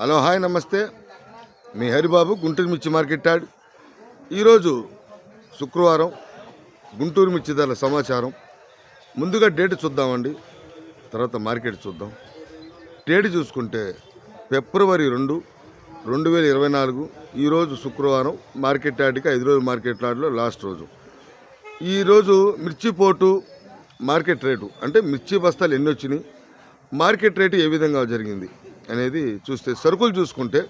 Hello hi నమస్తే. మీ హరిబాబు గుంటూరు మిర్చి market add. ఈరోజు శుక్రవారం గుంటూరు మిర్చి ధరల సమాచారం. ముందుగా డేట్ చూద్దామండి. తర్వాత మార్కెట్ చూద్దాం. డేట్ చూసుకుంటే ఫిబ్రవరి రెండు రెండు వేల ఇరవై నాలుగు ఈరోజు శుక్రవారం మార్కెట్ యార్డ్కి ఐదు రోజు మార్కెట్ యార్డ్లో లాస్ట్ రోజు. ఈరోజు మిర్చి పోటు మార్కెట్ రేటు అంటే మిర్చి బస్తాలు ఎన్ని వచ్చినాయి మార్కెట్ రేటు ఏ విధంగా జరిగింది అనేది చూస్తే సరుకులు చూసుకుంటే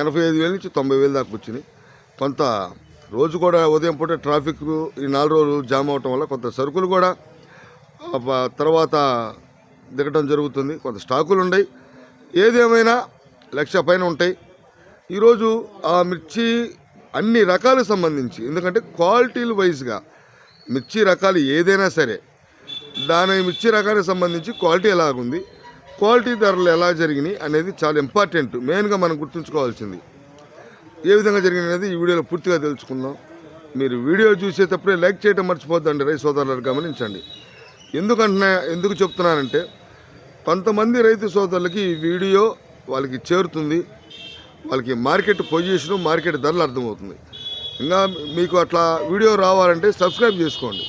ఎనభై ఐదు వేల నుంచి తొంభై వేలు దాకా వచ్చినాయి. కొంత రోజు కూడా ఉదయం పూట ట్రాఫిక్ ఈ నాలుగు రోజులు జామ్ అవటం వల్ల కొంత సరుకులు కూడా తర్వాత దిగటం జరుగుతుంది. కొంత స్టాకులు ఉన్నాయి ఏదేమైనా లక్ష పైన ఉంటాయి. ఈరోజు ఆ మిర్చి అన్ని రకాలకు సంబంధించి ఎందుకంటే క్వాలిటీలు వైజ్గా మిర్చి రకాలు ఏదైనా సరే దాని మిర్చి రకానికి సంబంధించి క్వాలిటీ ఎలాగుంది క్వాలిటీ ధరలు ఎలా జరిగినాయి అనేది చాలా ఇంపార్టెంట్. మెయిన్గా మనం గుర్తుంచుకోవాల్సింది. ఏ విధంగా జరిగింది అనేది ఈ వీడియోలో పూర్తిగా తెలుసుకుందాం. మీరు వీడియో చూసేటప్పుడే లైక్ చేయడం మర్చిపోద్దండి రైతు సోదరులను గమనించండి. ఎందుకంటున్నా ఎందుకు చెప్తున్నానంటే కొంతమంది రైతు సోదరులకి ఈ వీడియో వాళ్ళకి చేరుతుంది. వాళ్ళకి మార్కెట్ పొజిషను మార్కెట్ ధరలు అర్థమవుతుంది. ఇంకా మీకు అట్లా వీడియో రావాలంటే సబ్స్క్రైబ్ చేసుకోండి.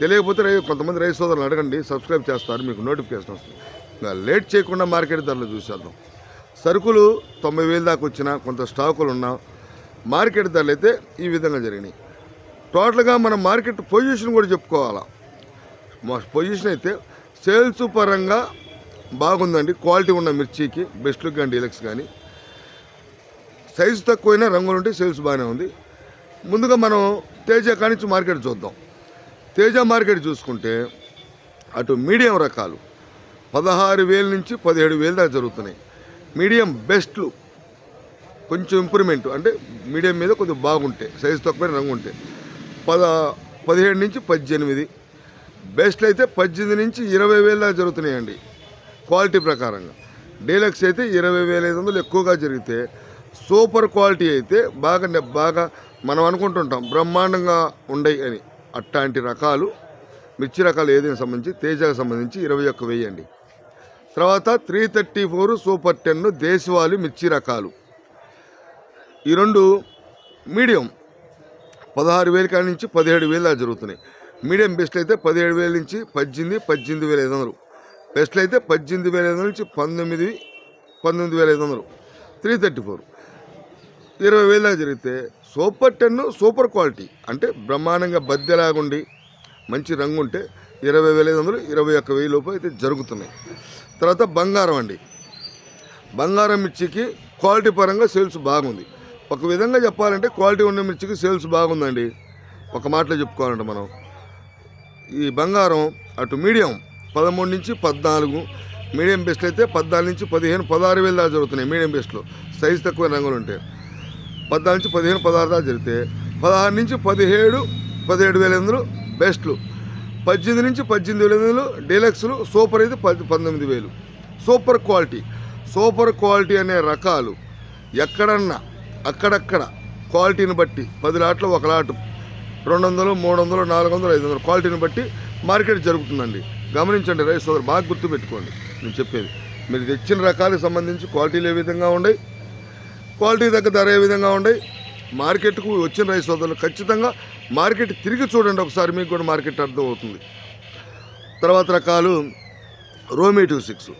తెలియకపోతే రై కొంతమంది రైతు సోదరులు అడగండి సబ్స్క్రైబ్ చేస్తారు మీకు నోటిఫికేషన్ వస్తుంది. లేట్ చేయకుండా మార్కెట్ ధరలు చూసేద్దాం. సరుకులు తొంభై వేలు దాకా వచ్చిన కొంత స్టాకులు ఉన్నా మార్కెట్ ధరలు అయితే ఈ విధంగా జరిగినాయి. టోటల్గా మనం మార్కెట్ పొజిషన్ కూడా చెప్పుకోవాలా. మా పొజిషన్ అయితే సేల్స్ పరంగా బాగుందండి. క్వాలిటీ ఉన్న మిర్చికి బెస్ట్ లుక్ కానీ డీలక్స్ కానీ. సైజు తక్కువైనా రంగులు ఉంటే సేల్స్ బాగానే ఉంది. ముందుగా మనం తేజ కానించి మార్కెట్ చూద్దాం. తేజ మార్కెట్ చూసుకుంటే అటు మీడియం రకాలు పదహారు వేల నుంచి పదిహేడు వేల దాకా జరుగుతున్నాయి. మీడియం బెస్ట్లు కొంచెం ఇంప్రూవ్మెంట్ అంటే మీడియం మీద కొద్దిగా బాగుంటాయి సైజు తక్కువ రంగు ఉంటాయి. పద పదిహేడు నుంచి పద్దెనిమిది బెస్ట్లు అయితే పద్దెనిమిది నుంచి ఇరవై వేల దాకా జరుగుతున్నాయండి క్వాలిటీ ప్రకారంగా. డీలక్స్ అయితే ఇరవై వేల ఐదు వందలు ఎక్కువగా జరిగితే సూపర్ క్వాలిటీ అయితే బాగా బాగా మనం అనుకుంటుంటాం బ్రహ్మాండంగా ఉండయి అని. అట్లాంటి రకాలు మిర్చి రకాలు ఏదైనా సంబంధించి తేజకు సంబంధించి ఇరవై ఒక్క వెయ్యండి తర్వాత three thirty four super ten దేశవాళీ మిర్చి రకాలు. ఈ రెండు మీడియం పదహారు వేల కాడి నుంచి పదిహేడు వేలు దాకా జరుగుతున్నాయి. మీడియం బెస్ట్ అయితే పదిహేడు వేల నుంచి పద్దెనిమిది పద్దెనిమిది వేల ఐదు వందలు. బెస్ట్లు అయితే పద్దెనిమిది వేల ఐదు వందల నుంచి పంతొమ్మిది పంతొమ్మిది వేల ఐదు వందలు. Three thirty four. ఇరవై వేల దాకా జరిగితే సూపర్ టెన్ సూపర్ క్వాలిటీ. అంటే బ్రహ్మాండంగా బద్దెలాగుండి మంచి రంగు ఉంటే ఇరవై వేల ఐదు వందలు ఇరవై ఒక్క వెయ్యి లోపు అయితే జరుగుతున్నాయి. తర్వాత బంగారం అండి. బంగారం మిర్చికి క్వాలిటీ పరంగా సేల్స్ బాగుంది. ఒక విధంగా చెప్పాలంటే క్వాలిటీ ఉన్న మిర్చికి సేల్స్ బాగుందండి. ఒక మాటలో చెప్పుకోవాలంటే మనం. ఈ బంగారం అటు మీడియం పదమూడు నుంచి పద్నాలుగు మీడియం బెస్ట్ అయితే పద్నాలుగు నుంచి పదిహేను పదహారు వేలు దాకా జరుగుతున్నాయి మీడియం బెస్ట్లో. సైజ్ తక్కువ రంగులు ఉంటాయి పద్నాలుగు నుంచి పదిహేను పదహారు దాకా జరిగితే. పదహారు నుంచి పదిహేడు పదిహేడు వేల ఎందులో బెస్ట్లు. పద్దెనిమిది నుంచి పద్దెనిమిది వేల డీలక్స్లు సూపర్ అయితే పది పంతొమ్మిది వేలు. Super quality. సూపర్ క్వాలిటీ అనే రకాలు ఎక్కడన్నా అక్కడక్కడ క్వాలిటీని బట్టి పది లాట్లు ఒక లాటు రెండు వందలు మూడు వందలు నాలుగు వందలు ఐదు వందలు క్వాలిటీని బట్టి మార్కెట్ జరుగుతుందండి. గమనించండి రైస్ సోదరు బాగా గుర్తుపెట్టుకోండి నేను చెప్పేది. మీరు తెచ్చిన రకాలకు సంబంధించి క్వాలిటీలు ఏ విధంగా ఉన్నాయి క్వాలిటీ తగ్గ ధర ఏ విధంగా ఉన్నాయి మార్కెట్కు వచ్చిన రైతు సోదరులు ఖచ్చితంగా మార్కెట్ తిరిగి చూడండి ఒకసారి మీకు కూడా మార్కెట్ అర్థమవుతుంది. తర్వాత రకాలు రోమీ టూ సిక్స్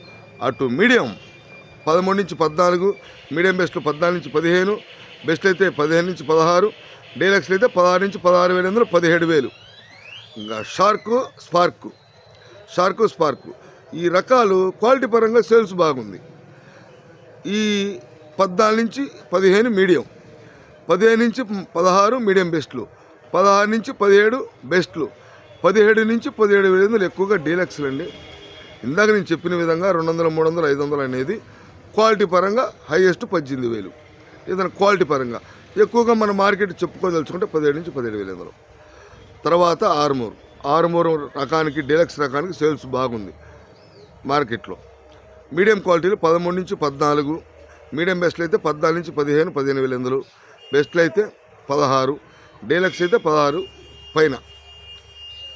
అటు మీడియం పదమూడు నుంచి పద్నాలుగు మీడియం బెస్ట్లు పద్నాలుగు నుంచి పదిహేను బెస్ట్ అయితే పదిహేను నుంచి పదహారు డీలక్స్లు అయితే పదహారు నుంచి పదహారు వేల వందలు పదిహేడు వేలు. ఇంకా షార్కు స్పార్కు షార్కు స్పార్కు. ఈ రకాలు క్వాలిటీ పరంగా సేల్స్ బాగుంది. ఈ పద్నాలుగు నుంచి పదిహేను మీడియం. పదిహేను నుంచి పదహారు మీడియం బెస్ట్లు పదహారు నుంచి పదిహేడు బెస్ట్లు పదిహేడు నుంచి పదిహేడు వేల వందలు ఎక్కువగా డీలక్స్లు అండి ఇందాక నేను చెప్పిన విధంగా రెండు వందలు మూడు వందలు ఐదు వందలు అనేది క్వాలిటీ పరంగా హైయెస్ట్ పద్దెనిమిది వేలు. ఏదైనా క్వాలిటీ పరంగా. ఎక్కువగా మన మార్కెట్ చెప్పుకోదలుచుకుంటే పదిహేడు నుంచి పదిహేడు వేల వందలు. తర్వాత ఆరుమూరు. ఆరుమూరు రకానికి డీలక్స్ రకానికి సేల్స్ బాగుంది మార్కెట్లో. మీడియం క్వాలిటీలు పదమూడు నుంచి పద్నాలుగు మీడియం బెస్ట్లు అయితే పద్నాలుగు నుంచి పదిహేను పదిహేను వేల వందలు. బెస్ట్లు అయితే పదహారు డీలక్స్ అయితే పదహారు పైన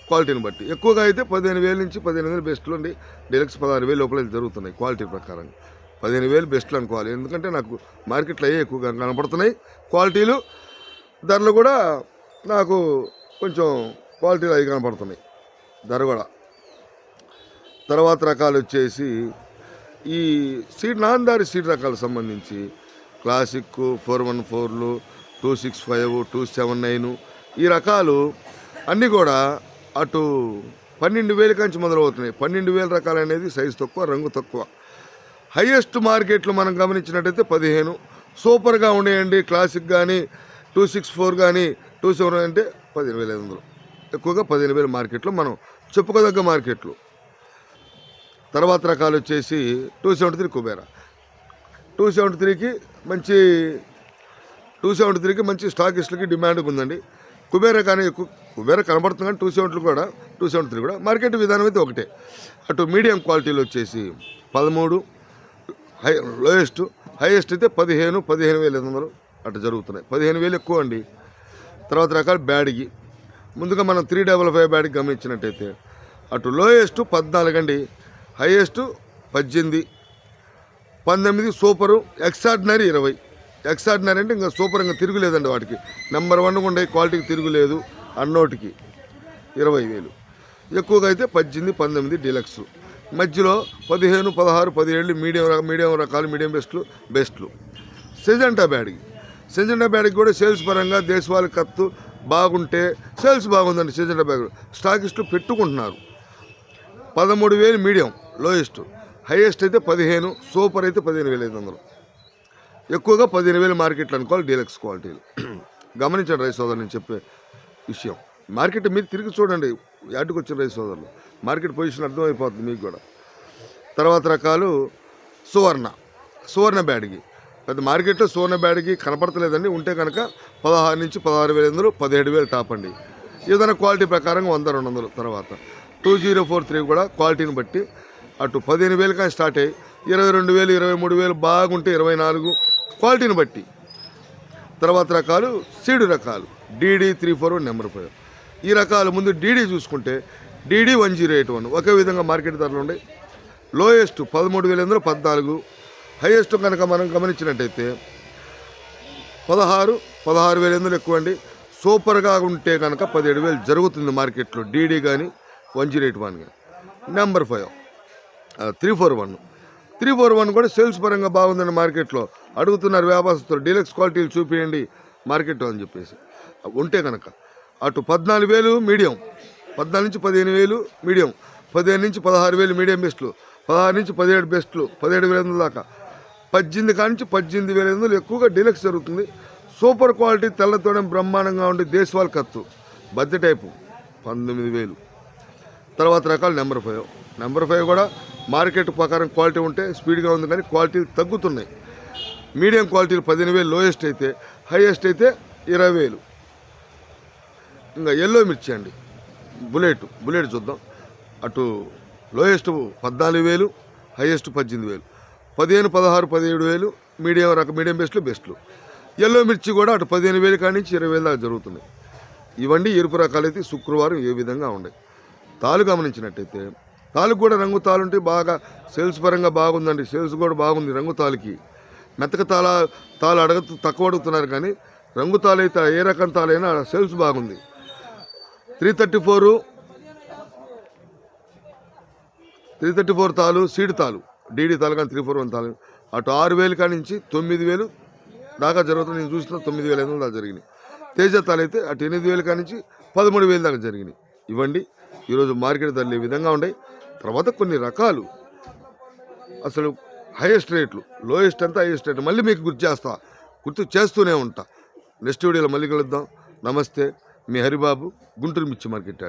క్వాలిటీని బట్టి. ఎక్కువగా అయితే పదిహేను వేల నుంచి పదిహేను వేలు బెస్ట్లు ఉండి డీలక్స్ పదహారు వేలు లోపల జరుగుతున్నాయి క్వాలిటీ ప్రకారం. పదిహేను వేలు బెస్ట్లు అనుకోవాలి. ఎందుకంటే నాకు మార్కెట్లో అయ్యే ఎక్కువగా కనపడుతున్నాయి. క్వాలిటీలు ధరలు కూడా నాకు కొంచెం క్వాలిటీలు అవి కనపడుతున్నాయి. ధర కూడా. తర్వాత రకాలు వచ్చేసి ఈ సీడ్ నాందారి సీడ్ రకాలకు సంబంధించి క్లాసిక్ ఫోర్ వన్ ఫోర్లు two six five two seven nine ఈ రకాలు అన్నీ కూడా అటు పన్నెండు వేల కంచి మొదలవుతున్నాయి. పన్నెండు వేల రకాలు అనేది సైజు తక్కువ రంగు తక్కువ. హైయెస్ట్ మార్కెట్లు మనం గమనించినట్టయితే పదిహేను. సూపర్గా ఉండేయండి క్లాసిక్ కానీ టూ సిక్స్ ఫోర్ కానీ టూ సెవెన్ అంటే పదిహేను వేల ఐదు వందలు. ఎక్కువగా పదిహేను వేల మార్కెట్లు మనం చెప్పుకోదగ్గ మార్కెట్లు. తర్వాత రకాలు వచ్చేసి two seventy three Kubera. Two seventy త్రీకి మంచి టూ సెవెంటీ త్రీకి మంచి స్టాకిస్ట్లకి డిమాండ్ ఉందండి. కుబేర కానీ ఎక్కువ కుబేర కనబడుతుంది కానీ టూ సెవెంటీ కూడా టూ సెవెంటీ త్రీ కూడా. మార్కెట్ విధానం అయితే ఒకటే. అటు మీడియం క్వాలిటీలో వచ్చేసి పదమూడు హై లోయెస్ట్ హైయెస్ట్ అయితే పదిహేను పదిహేను వేల ఐదు వందలు అటు జరుగుతున్నాయి. పదిహేను వేలు ఎక్కువ అండి. తర్వాత రకాల బ్యాడ్కి. ముందుగా మనం త్రీ డబల్ ఫైవ్ బ్యాడ్కి గమనించినట్టయితే అటు లోయెస్ట్ పద్నాలుగు అండి. హైయెస్ట్ పద్దెనిమిది పంతొమ్మిది సూపరు ఎక్స్ట్రాడినరీ ఇరవై. ఎక్స్ట్రాడినరీ అంటే ఇంకా సూపర్ ఇంకా తిరుగులేదండి వాటికి. నెంబర్ వన్ ఉండే క్వాలిటీకి తిరుగులేదు అన్నోటికి. ఇరవై వేలు. ఎక్కువగా అయితే పద్దెనిమిది పంతొమ్మిది డీలక్స్. మధ్యలో పదిహేను పదహారు పదిహేళ్ళు మీడియం మీడియం రకాలు మీడియం బెస్ట్లు బెస్ట్లు. సెజెంటా బ్యాడ్కి సెజెంటా బ్యాడ్కి కూడా సేల్స్ పరంగా దేశవాళి కత్తు బాగుంటే సేల్స్ బాగుందండి సెజెంటా బ్యాగ్ స్టాకిస్టులు పెట్టుకుంటున్నారు. పదమూడు వేలు మీడియం లోయెస్ట్. హైయెస్ట్ అయితే పదిహేను సూపర్ అయితే పదిహేను వేల ఐదు వందలు. ఎక్కువగా పదిహేను వేలు మార్కెట్లు అనుకోవాలి డీలక్స్ క్వాలిటీలు. గమనించండి రైస్ సోదరు నేను చెప్పే విషయం. మార్కెట్ మీరు తిరిగి చూడండి యాడ్కి వచ్చిన రైస్ సోదరులు. మార్కెట్ పొజిషన్ అర్థమైపోతుంది మీకు కూడా. తర్వాత రకాలు సువర్ణ. సువర్ణ బ్యాడ్కి. పెద్ద మార్కెట్లో సువర్ణ బ్యాడ్కి కనపడతలేదండి. ఉంటే కనుక పదహారు నుంచి పదహారు వేల వందలు పదిహేడు వేలు టాప్ అండి. ఏదైనా క్వాలిటీ ప్రకారం వంద రెండు వందలు తర్వాత. టూ జీరో ఫోర్ త్రీ కూడా క్వాలిటీని బట్టి అటు పదిహేను వేలు కానీ స్టార్ట్ అయ్యి ఇరవై రెండు వేలు ఇరవై మూడు వేలు బాగుంటే ఇరవై నాలుగు. క్వాలిటీని బట్టి. తర్వాత రకాలు సీడు రకాలు. DD three four one number five ఈ రకాలు ముందు డీడీ చూసుకుంటే DD one zero eight one ఒకే విధంగా మార్కెట్ ధరలు ఉన్నాయి. లోయెస్ట్ పదమూడు వేల ఎనిమిది పద్నాలుగు. హైయెస్ట్ కనుక మనం గమనించినట్టయితే పదహారు పదహారు వేల ఎనిమిది ఎక్కువ అండి. సూపర్గా ఉంటే కనుక పదిహేడు వేలు జరుగుతుంది మార్కెట్లో డీడీ కానీ వన్ జీరో ఎయిట్ వన్ కానీ number five three four one three four one కూడా సేల్స్ పరంగా బాగుందండి మార్కెట్లో. అడుగుతున్నారు వ్యాపారస్తులు డీలక్స్ క్వాలిటీలు చూపించండి మార్కెట్ అని చెప్పేసి. ఉంటే కనుక అటు పద్నాలుగు వేలు మీడియం. పద్నాలుగు నుంచి పదిహేను వేలు మీడియం. పదిహేను నుంచి పదహారు వేలు మీడియం బెస్ట్లు. పదహారు నుంచి పదిహేడు బెస్ట్లు. పదిహేడు వేల ఎనిమిది దాకా. పద్దెనిమిది కాడి నుంచి పద్దెనిమిది వేల ఎనిమిది ఎక్కువగా డీలక్స్ జరుగుతుంది. సూపర్ క్వాలిటీ తెల్లతోనే బ్రహ్మాండంగా ఉండే దేశవాల్ కత్తు. బద్దె టైపు. పంతొమ్మిది వేలు. తర్వాత రకాలు నెంబర్ ఫైవ్. నెంబర్ ఫైవ్ కూడా మార్కెట్ ప్రకారం క్వాలిటీ ఉంటే స్పీడ్గా ఉంది కానీ క్వాలిటీలు తగ్గుతున్నాయి. మీడియం క్వాలిటీలు పదిహేను వేలు లోయెస్ట్ అయితే హైయెస్ట్ అయితే ఇరవై వేలు. ఇంకా ఎల్లో మిర్చి అండి. బుల్లెట్ బుల్లెట్ చూద్దాం. అటు లోయెస్ట్ పద్నాలుగు వేలు హైయెస్ట్ పద్దెనిమిది వేలు. పదిహేను పదహారు పదిహేడు వేలు మీడియం రకం మీడియం బెస్ట్లు బెస్ట్లు. ఎల్లో మిర్చి కూడా అటు పదిహేను వేలు కాడి నుంచి ఇరవై వేలు దాకా జరుగుతున్నాయి. ఇవన్నీ ఎరుపు రకాలైతే శుక్రవారం ఏ విధంగా ఉన్నాయి. తాలు గమనించినట్టయితే తాలుకు కూడా రంగు తాలుంటే బాగా సేల్స్ పరంగా బాగుందండి. సేల్స్ కూడా బాగుంది రంగు తాలుకి. మెత్తక తాళ తాళ అడగ తక్కువ అడుగుతున్నారు కానీ రంగు తాళైతే అయితే ఏ రకం తాళైనా సేల్స్ బాగుంది. Three thirty four three thirty four తాలు సీడ్ తాలు. డీడీ తాలు కానీ త్రీ ఫోర్ వన్ తాలు. అటు ఆరు వేలు కాడి నుంచి తొమ్మిది వేలు దాకా జరుగుతుంది. నేను చూసిన తొమ్మిది వేల ఐదు దాకా జరిగినాయి. తేజ తాలు అయితే అటు ఎనిమిది వేలు కాడి నుంచి పదమూడు వేలు దాకా జరిగినాయి. ఇవ్వండి. ఈరోజు మార్కెట్ ధరలు ఈ విధంగా ఉన్నాయి? తర్వాత కొన్ని రకాలు. అసలు హైయెస్ట్ రేట్లు లోయెస్ట్ అంతా హైయెస్ట్ రేట్ మళ్ళీ మీకు గుర్తు చేస్తా. గుర్తు చేస్తూనే ఉంటా. నెక్స్ట్ వీడియోలో మళ్ళీ కలుద్దాం. నమస్తే. మీ హరిబాబు గుంటూరు మిర్చి మార్కెట్